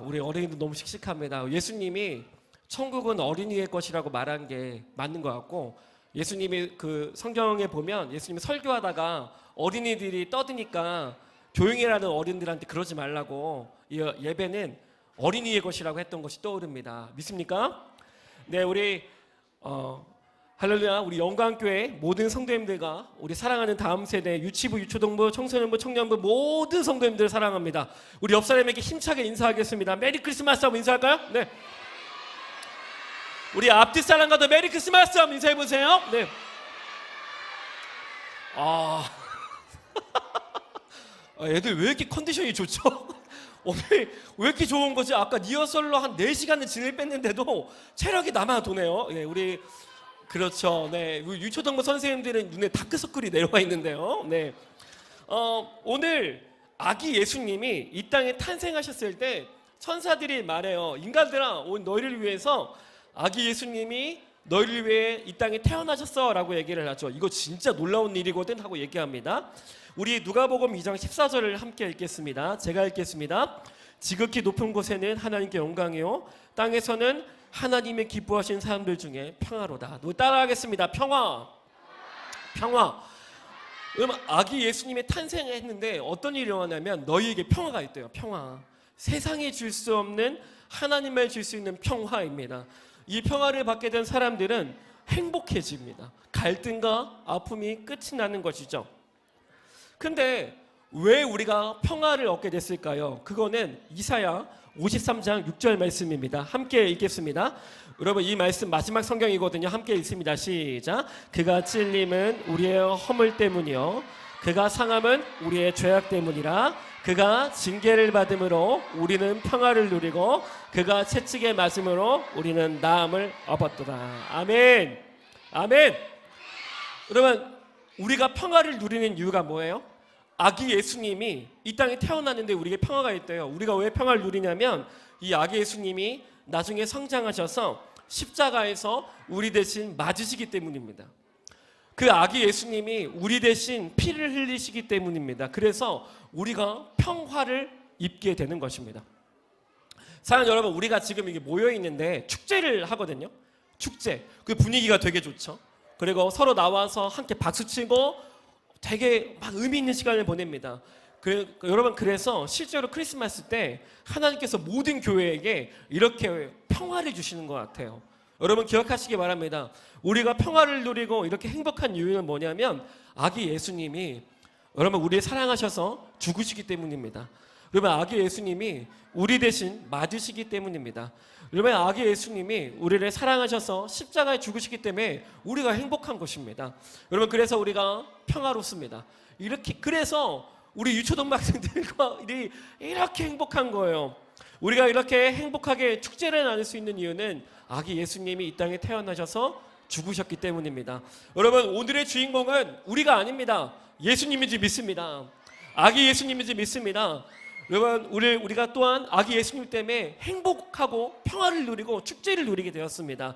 우리 어린이들 너무 씩씩합니다. 예수님이 천국은 어린이의 것이라고 말한 게 맞는 것 같고 예수님이 그 성경에 보면 예수님이 설교하다가 어린이들이 떠드니까 조용히 라는 어린들한테 그러지 말라고 이 예배는 어린이의 것이라고 했던 것이 떠오릅니다. 믿습니까? 네, 우리 어, 할렐루야 우리 영광교회 모든 성도님들과 우리 사랑하는 다음 세대 유치부, 유초동부, 청소년부, 청년부 모든 성도님들 사랑합니다. 우리 옆 사람에게 힘차게 인사하겠습니다. 메리 크리스마스 하고 인사할까요? 네. 우리 앞뒤 사람과도 메리 크리스마스 하고 인사해 보세요. 네. 아. 아, 애들 왜 이렇게 컨디션이 좋죠? 오늘 왜 이렇게 좋은 거지? 아까 리허설로 한 4시간을 진을 뺐는데도 체력이 남아 도네요. 네, 우리 그렇죠. 네. 유초등부 선생님들은 눈에 다크서클이 내려와 있는데요. 네. 어, 오늘 아기 예수님이 이 땅에 탄생하셨을 때 천사들이 말해요. 인간들아, 오늘 너희를 위해서 아기 예수님이 너희를 위해 이 땅에 태어나셨어라고 얘기를 하죠. 이거 진짜 놀라운 일이거든 하고 얘기합니다. 우리 누가복음 2장 14절을 함께 읽겠습니다. 제가 읽겠습니다. 지극히 높은 곳에는 하나님께 영광이요 땅에서는 하나님의 기뻐하신 사람들 중에 평화로다. 따라하겠습니다. 평화. 평화. 여러분 아기 예수님이 탄생했는데 어떤 일이 일어나냐면 너희에게 평화가 있대요. 평화. 세상이 줄수 없는 하나님만 줄 수 있는 평화입니다. 이 평화를 받게 된 사람들은 행복해집니다. 갈등과 아픔이 끝이 나는 것이죠. 근데 왜 우리가 평화를 얻게 됐을까요? 그거는 이사야 53장 6절 말씀입니다. 함께 읽겠습니다. 여러분 이 말씀 마지막 성경이거든요. 함께 읽습니다. 시작. 그가 찔림은 우리의 허물 때문이요. 그가 상함은 우리의 죄악 때문이라. 그가 징계를 받음으로 우리는 평화를 누리고 그가 채찍에 맞음으로 우리는 나음을 얻었도다. 아멘. 아멘. 여러분 우리가 평화를 누리는 이유가 뭐예요? 아기 예수님이 이 땅에 태어났는데 우리에게 평화가 있대요. 우리가 왜 평화를 누리냐면 이 아기 예수님이 나중에 성장하셔서 십자가에서 우리 대신 맞으시기 때문입니다. 그 아기 예수님이 우리 대신 피를 흘리시기 때문입니다. 그래서 우리가 평화를 입게 되는 것입니다. 사랑 여러분, 우리가 지금 이게 모여 있는데 축제를 하거든요. 축제. 그 분위기가 되게 좋죠. 그리고 서로 나와서 함께 박수 치고 되게 막 의미 있는 시간을 보냅니다. 그, 그 여러분 그래서 실제로 크리스마스 때 하나님께서 모든 교회에게 이렇게 평화를 주시는 것 같아요. 여러분 기억하시기 바랍니다. 우리가 평화를 누리고 이렇게 행복한 이유는 뭐냐면 아기 예수님이 여러분 우리를 사랑하셔서 죽으시기 때문입니다. 여러분 아기 예수님이 우리 대신 맞으시기 때문입니다. 여러분 아기 예수님이 우리를 사랑하셔서 십자가에 죽으시기 때문에 우리가 행복한 것입니다. 여러분 그래서 우리가 평화롭습니다. 이렇게 그래서 우리 유초등 학생들과 이- 이렇게 행복한 거예요. 우리가 이렇게 행복하게 축제를 나눌 수 있는 이유는 아기 예수님이 이 땅에 태어나셔서 죽으셨기 때문입니다. 여러분 오늘의 주인공은 우리가 아닙니다. 예수님인지 믿습니다. 아기 예수님인지 믿습니다. 여러분 우리 우리가 또한 아기 예수님 때문에 행복하고 평화를 누리고 축제를 누리게 되었습니다.